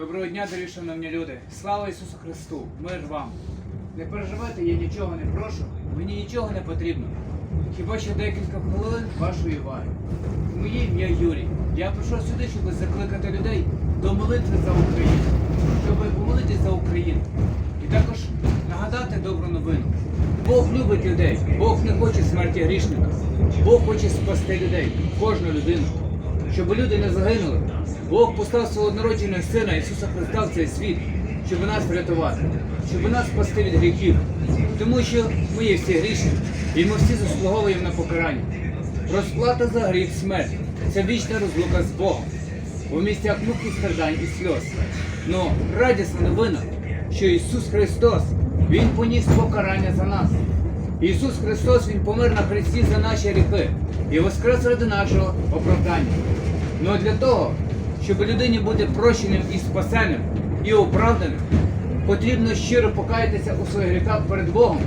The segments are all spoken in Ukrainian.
Доброго дня, дорогі шановні люди! Слава Ісусу Христу! Мир вам! Не переживайте, я нічого не прошу, мені нічого не потрібно. Хіба що декілька хвилин вашої уваги. Моє ім'я Юрій. Я прийшов сюди, щоб закликати людей до молитви за Україну, щоб помолитись за Україну. І також нагадати добру новину. Бог любить людей, Бог не хоче смерті грішника. Бог хоче спасти людей, кожну людину щоб люди не загинули. Бог послав свого однородженого сина Ісуса Христа в цей світ, щоб нас врятувати, щоб нас спасти від гріхів. Тому що ми є всі грішні, і ми всі заслуговуємо на покарання. Розплата за гріх смерть це вічна розлука з Богом. У місцях муки страждань і сльоз. Но радісна новина, що Ісус Христос, Він поніс покарання за нас. Ісус Христос Він помер на хресті за наші гріхи і воскрес ради нашого оправдання. А для того, щоб людині бути прощеним і спасеним, і оправданим, потрібно щиро покаятися у своїх гріхах перед Богом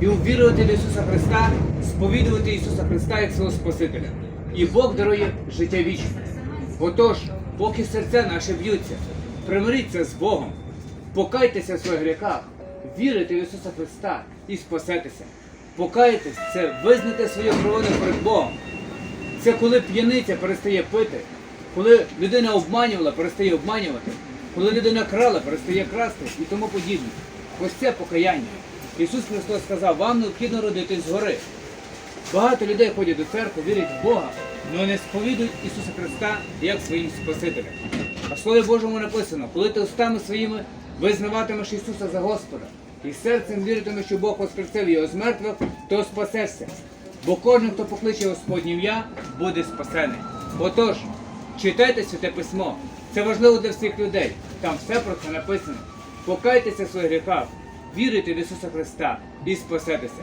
і увірувати в Ісуса Христа, сповідувати Ісуса Христа як свого Спасителя. І Бог дарує життя вічне. Отож, поки серця наше б'ються, примиріться з Богом, покайтеся в своїх гріхах, вірите в Ісуса Христа і спасетеся. Покаятись це визнати свою провину перед Богом. Це коли п'яниця перестає пити, коли людина обманювала, перестає обманювати, коли людина крала, перестає красти і тому подібне. Ось це покаяння. Ісус Христос сказав, вам необхідно родитись згори. Багато людей ходять до церкви, вірять в Бога, але не сповідують Ісуса Христа як своїм Спасителем. А в Слові Божому написано, коли ти устами своїми визнаватимеш Ісуса за Господа і серцем віритимеш, що Бог воскресив його з мертвих, то спасешся. Бо кожен, хто покличе Господнє ім'я, буде спасений. Отож, читайте святе письмо. Це важливо для всіх людей. Там все про це написано. Покайтеся в своїх гріхах, вірите в Ісуса Христа і спасетеся.